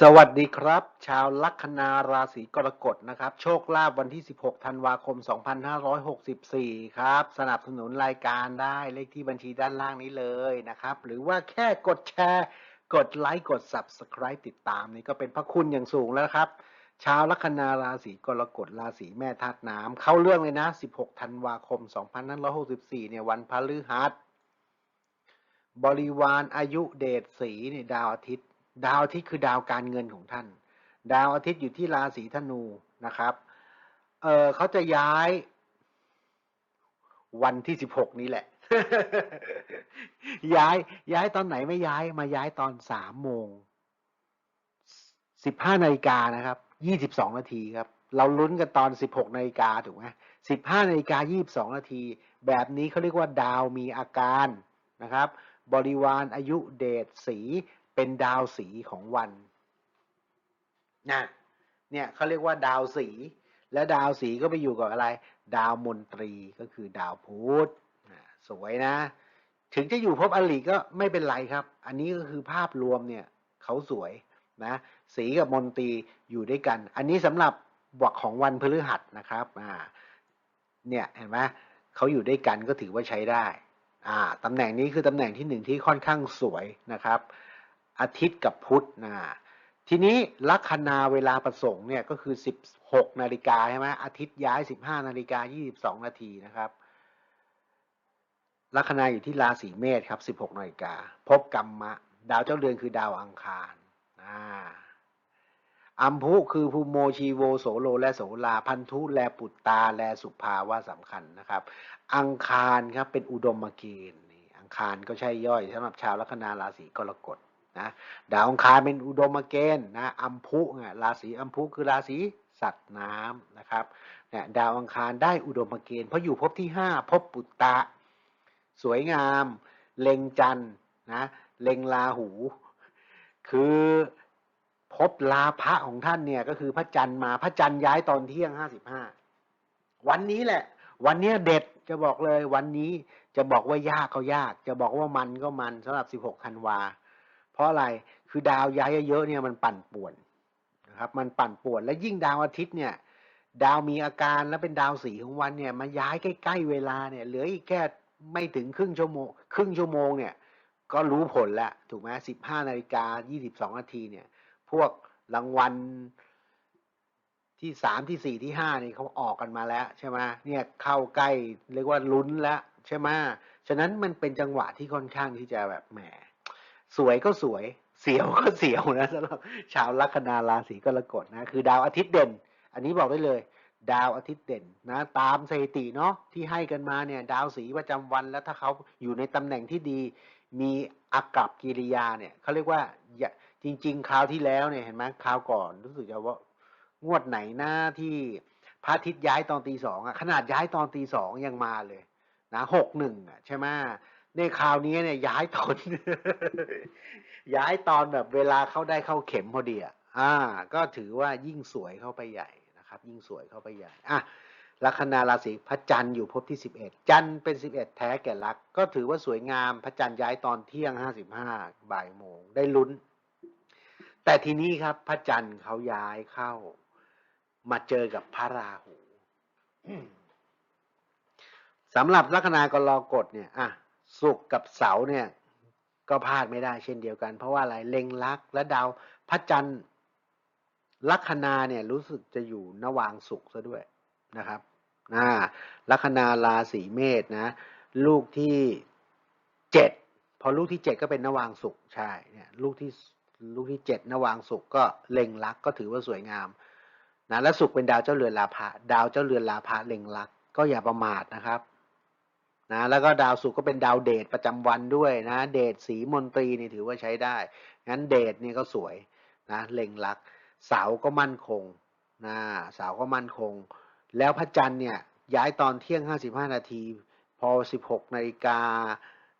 สวัสดีครับ ชาวลัคนาราศีกรกฎนะครับ โชคลาภวันที่ 16 ธันวาคม 2564 ครับ สนับสนุนรายการได้เลขที่บัญชีด้านล่างนี้เลยนะครับ หรือว่าแค่กดแชร์ กดไลค์กด Subscribe ติดตามนี่ก็เป็นพระคุณอย่างสูงแล้วครับ ชาวลัคนาราศีกรกฎราศีแม่ธาตุน้ำเข้าเรื่องเลยนะ 16 ธันวาคม 2564 เนี่ยวันพฤหัสบริวารอายุเดชสีเนี่ยดาวอาทิตย์ ดาวอาทิตย์คือดาวการเงินของท่าน ดาวอาทิตย์อยู่ที่ราศีธนูนะครับเออเขาจะย้ายวันที่สิบหกนี้แหละ ย้ายย้ายตอนไหนไม่ย้ายมาย้ายตอนสามโมงสิบห้านาฬิกานะครับยี่สิบสองนาทีครับ เราลุ้นกันตอนสิบหกนาฬิกาถูกไหมสิบห้านาฬิกายี่สิบสองนาที แบบนี้เขาเรียกว่าดาวมีอาการนะครับ บริวารอายุเดชสี เป็นดาวสีของวันนะเนี่ยเขาเรียกว่าดาวสี และดาวสีก็ไปอยู่กับอะไร ดาวมนตรีก็คือดาวพุธสวยนะ ถึงจะอยู่ภพอลิก็ไม่เป็นไรครับ อันนี้ก็คือภาพรวมเนี่ยเขาสวยนะ สีกับมนตรีอยู่ด้วยกัน อันนี้สำหรับบวกของวันพฤหัสนะครับอ่าเนี่ยเห็นไหมเขาอยู่ด้วยกันก็ถือว่าใช้ได้อ่าตำแหน่งนี้คือตำแหน่งที่หนึ่งที่ค่อนข้างสวยนะครับ อาทิตย์กับพุธนะทีนี้ลัคนาเวลาประสงค์เนี่ยก็คือ 16 นาฬิกาใช่ไหมอาทิตย์ย้าย 15 นาฬิกา 22 นาทีนะครับลัคนาอยู่ที่ราศีเมษครับ 16 นาฬิกา พบกรรมะ ดาวเจ้าเรือนคือดาวอังคารอ่าอัมพุคือภูโมชีโวโสโลและโสลาพันธุและปุตตาและสุภาว่าสำคัญนะครับ อังคารครับเป็นอุดมเกณฑ์นี่อังคารก็ใช่ย่อยสำหรับชาวลัคนาราศีกรกฎ นะดาวองคารเป็นอุดมเกณฑ์นะอัมพุเนี่ยราศีอัมพุคือราศีสัตว์น้ำนะครับเนี่ยดาวอังคารได้อุดมเกณฑ์เพราะอยู่ภพที่ห้าภพปุตตะ สวยงาม เล็งจันนะเล็งลาหู คือภพลาภะของท่านเนี่ยก็คือพระจันทร์มาพระจันทร์ย้ายตอนเที่ยงห้าสิบห้าวันนี้แหละ วันนี้เด็ดจะบอกเลยวันนี้จะบอกว่ายากก็ยาก จะบอกว่ามันก็มันสำหรับสิบหกธันวา เพราะอะไรคือดาวย้ายเยอะๆเนี่ยมันปั่นป่วนนะครับมันปั่นป่วนและยิ่งดาวอาทิตย์เนี่ยดาวมีอาการและเป็นดาวสีของวันเนี่ยมาย้ายใกล้ๆเวลาเนี่ยเหลืออีกแค่ไม่ถึงครึ่งชั่วโมงครึ่งชั่วโมงเนี่ยก็รู้ผลแล้วถูกไหมสิบห้านาฬิกายี่สิบสองนาทีเนี่ยพวกรางวัลที่สามที่สี่ที่ห้านี่เขาออกกันมาแล้วใช่ไหมเนี่ยเข้าใกล้เรียกว่าลุ้นแล้วใช่ไหมฉะนั้นมันเป็นจังหวะที่ค่อนข้างที่จะแบบแหม สวยก็สวย เสียวก็เสียวนะสำหรับชาวลัคนาราศีกรกฎนะ คือดาวอาทิตย์เด่น อันนี้บอกได้เลย ดาวอาทิตย์เด่นนะตามสถิติเนาะที่ให้กันมาเนี่ยดาวสีประจำวันแล้วถ้าเขาอยู่ในตำแหน่งที่ดี มีอากับกิริยาเนี่ยเขาเรียกว่าอย่าจริง ๆ คราวที่แล้วเนี่ยเห็นไหมคราวก่อนรู้สึกจะว่างวดไหนหน้าที่พระอาทิตย์ย้ายตอนตีสองอะขนาดย้ายตอนตีสองยังมาเลยนะหกหนึ่งอะใช่ไหม ในคราวนี้เนี่ยย้ายตอน ย้ายตอนแบบเวลาเข้าได้เข้าเข็มพอดีอะอ่า ก็ถือว่ายิ่งสวยเข้าไปใหญ่นะครับ ยิ่งสวยเข้าไปใหญ่อะลัคนาราศีพระจันทร์อยู่ภพที่สิบเอ็ดจันทร์เป็นสิบเอ็ดแท้แก่ลักก็ถือว่าสวยงามพระจันทร์ย้ายตอนเที่ยงห้าสิบห้าบ่ายโมงได้ลุ้น แต่ทีนี้ครับพระจันทร์เขาย้ายเข้า มาเจอกับพระราหูสำหรับลัคนากรกฎเนี่ยอะ ศุกร์กับเสาร์เนี่ยก็พลาดไม่ได้เช่นเดียวกัน เพราะว่าอะไรเล็งลักและดาวพระจันทร์ลัคนาเนี่ยรู้สึกจะอยู่นวางศุกร์ซะด้วยนะครับนะลัคนาราศีเมษนะลูกที่เจ็ดพอลูกที่เจ็ดก็เป็นนวางศุกร์ใช่เนี่ยลูกที่ลูกที่เจ็ดนวางศุกร์ก็เล็งลักก็ถือว่าสวยงามนะและศุกร์เป็นดาวเจ้าเรือนลาภะดาวเจ้าเรือนลาภะเล็งลักก็อย่าประมาทนะครับ นะแล้วก็ดาวศุกร์ก็เป็นดาวเดชประจำวันด้วยนะเดชสีมนตรีนี่ถือว่าใช้ได้ งั้นเดชนี่ก็สวยนะเล็งลักเสาก็มั่นคงนะเสาก็มั่นคง แล้วพระจันทร์เนี่ยย้ายตอนเที่ยงห้าสิบห้านาที พอสิบหกนาฬิกา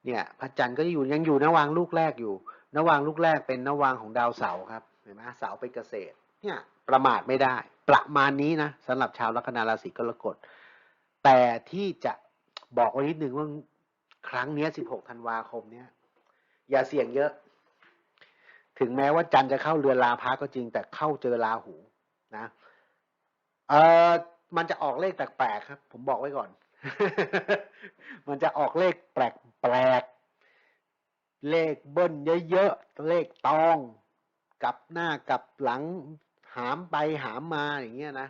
เนี่ยพระจันทร์ก็อยู่ยังอยู่นวางลูกแรกอยู่นวางลูกแรกเป็นนวางของดาวเสาครับเห็นไหมเสาเป็นเกษตรเนี่ยประมาทไม่ได้ ประมาณนี้นะสำหรับชาวลัคนาราศีกรกฎแต่ที่จะ บอกไว้นิดหนึ่งว่าครั้งนี้16ธันวาคมเนี้ยอย่าเสี่ยงเยอะ ถึงแม้ว่าจันจะเข้าเรือนราพะก็จริง แต่เข้าเจอราหูนะเออมันจะออกเลขแปลกๆครับ ผมบอกไว้ก่อน มันจะออกเลขแปลกๆเลขเบิ้ลเยอะๆเลขตองกับหน้ากับหลังหามไปหามมาอย่างเงี้ยนะ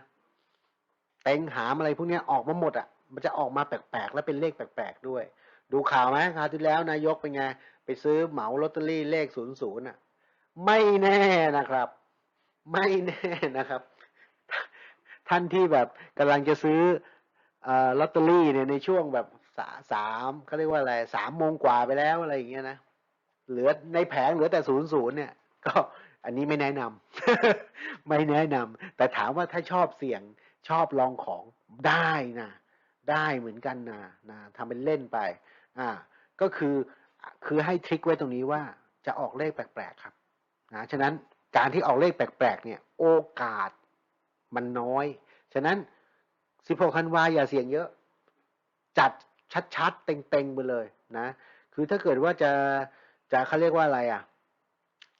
เต็งหามอะไรพวกเนี้ยออกมาหมดอะ มันจะออกมาแปลกๆ แล้วเป็นเลขแปลกๆด้วย ดูข่าวไหมคราวที่แล้วนายกเป็นไง ไปซื้อเหมาลอตเตอรี่เลขศูนย์ศูนย์อะ ไม่แน่นะครับ ไม่แน่นะครับ ท่านที่แบบกำลังจะซื้ออลอตเตอรี่เนี่ยในช่วงแบบสาสามเขาเรียกว่าอะไรสามโมงกว่าไปแล้วอะไรอย่างเงี้ยนะเหลือในแผงเหลือแต่ศูนย์ศูนย์เนี่ย ก็อันนี้ไม่แนะนำไม่แนะนำแต่ถามว่าถ้าชอบเสี่ยงชอบลองของได้นะ ได้เหมือนกันนะนะทำเป็นเล่นไป อ่า ก็คือคือให้ทริคไว้ตรงนี้ว่าจะออกเลขแปลกๆครับนะฉะนั้นการที่ออกเลขแปลกๆเนี่ย โอกาสมันน้อย ฉะนั้น 16 ธันวาอย่าเสี่ยงเยอะ จัดชัดๆ เต็งๆ ไปเลยนะ คือถ้าเกิดว่าจะจะเขาเรียกว่าอะไรอะ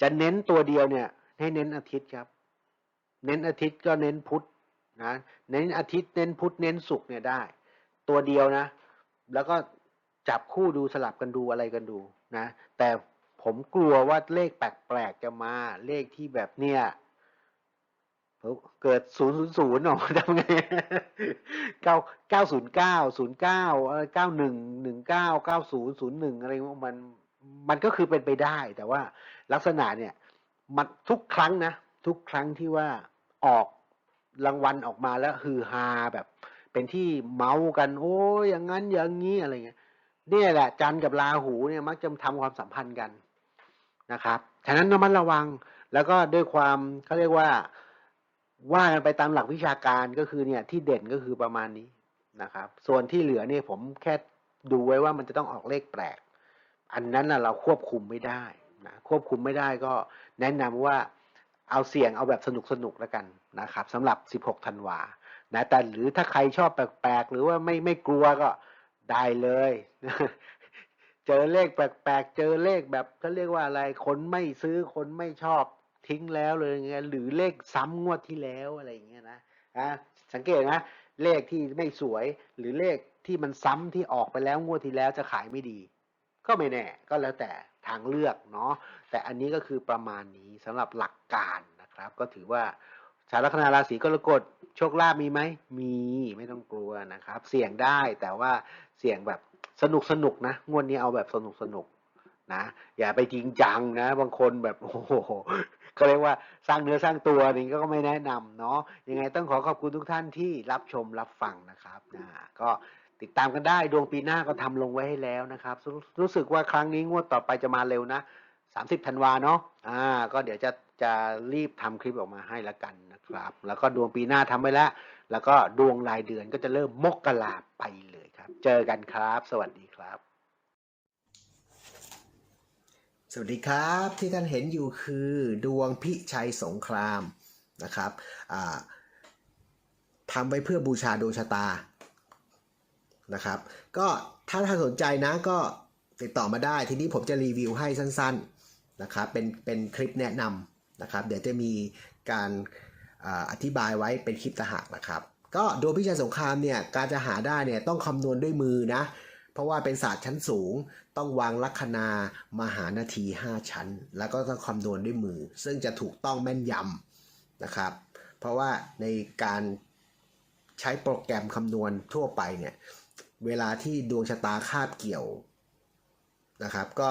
จะเน้นตัวเดียวเนี่ย ให้เน้นอาทิตย์ครับ เน้นอาทิตย์ก็เน้นพุธนะ เน้นอาทิตย์เน้นพุธเน้นศุกร์เนี่ยได้ ตัวเดียวนะ แล้วก็จับคู่ดูสลับกันดูอะไรกันดูนะ แต่ผมกลัวว่าเลขแปลกๆจะมา เลขที่แบบเนี่ยเกิดศูนย์ศูนย์ศูนย์ออกมาทำไงเก้าเก้าศูนย์เก้าศูนย์เก้าเก้าหนึ่งหนึ่งเก้าเก้าศูนย์ศูนย์หนึ่งอะไรมันมันก็คือเป็นไปได้ แต่ว่าลักษณะเนี่ยมันทุกครั้งนะ ทุกครั้งที่ว่าออกรางวัลออกมาแล้วฮือฮาแบบ เป็นที่เมาส์กันโอ้ยอย่างนั้นอย่างนี้อะไรเงี้ยเนี่ยแหละจันทร์กับราหูเนี่ยมักจะทำความสัมพันธ์กันนะครับฉะนั้นระมัดระวังแล้วก็ด้วยความเขาเรียกว่าว่ากันไปตามหลักวิชาการก็คือเนี่ยที่เด่นก็คือประมาณนี้นะครับ ส่วนที่เหลือเนี่ยผมแค่ดูไว้ว่ามันจะต้องออกเลขแปลก อันนั้นนะเราควบคุมไม่ได้นะควบคุมไม่ได้ก็แนะนำว่าเอาเสี่ยงเอาแบบสนุกสนุกแล้วกันนะครับสำหรับ 16 ธันวา นะแต่หรือถ้าใครชอบแปลกๆ หรือว่าไม่ไม่กลัวก็ได้เลย เจอเลขแปลกๆ เจอเลขแบบเขาเรียกว่าอะไร คนไม่ซื้อคนไม่ชอบทิ้งแล้วเลยเงี้ยหรือเลขซ้ำงวดที่แล้วอะไรอย่างเงี้ยนะอะสังเกตนะเลขที่ไม่สวยหรือเลขที่มันซ้ำที่ออกไปแล้วงวดที่แล้วจะขายไม่ดี ก็ไม่แน่ ก็แล้วแต่ทางเลือกเนาะแต่อันนี้ก็คือประมาณนี้สำหรับหลักการนะครับ ก็ถือว่า ชาวลัคนาราศีกรกฎโชคลาภมีไหมมีไม่ต้องกลัวนะครับ เสี่ยงได้แต่ว่าเสี่ยงแบบสนุกสนุกนะงวดนี้เอาแบบสนุกสนุกนะอย่าไปจริงจังนะ บางคนแบบโอ้โหก็เรียกว่าสร้างเนื้อสร้างตัวนี่ก็ไม่แนะนำเนาะยังไงต้องขอขอบคุณทุกท่านที่รับชมรับฟังนะครับนะก็ติดตามกันได้ดวงปีหน้าก็ทำลงไว้ให้แล้วนะครับรรู้สึกว่าครั้งนี้งวดต่อไปจะมาเร็วนะสามสิบธันวาเนาะอ่า ก็เดี๋ยวจะ จะรีบทำคลิปออกมาให้ล้วกันนะครับ แล้วก็ดวงปีหน้าทำไว้แล้ว แล้วก็ดวงรายเดือนก็จะเริ่มมกราไปเลยครับ เจอกันครับ สวัสดีครับ สวัสดีครับ ที่ท่านเห็นอยู่คือดวงพิชัยสงครามนะครับทำไว้เพื่อบูชาดวงชะตานะครับ ก็ถ้าท่านสนใจนะก็ติดต่อมาได้ ทีนี้ผมจะรีวิวให้สั้น ๆนะครับ เป็นเป็นคลิปแนะนำ นะครับ เดี๋ยวจะมีการอธิบายไว้เป็นคลิปตะหากนะครับ ก็ดวงพิชัยสงครามเนี่ยการจะหาได้เนี่ยต้องคำนวณด้วยมือนะ เพราะว่าเป็นศาสตร์ชั้นสูง ต้องวางลัคนา มหานาที 5 ชั้น แล้วก็ต้องคำนวณด้วยมือ ซึ่งจะถูกต้องแม่นยำนะครับ เพราะว่าในการใช้โปรแกรมคำนวณทั่วไปเนี่ยเวลาที่ดวงชะตาคาบเกี่ยวนะครับ ก็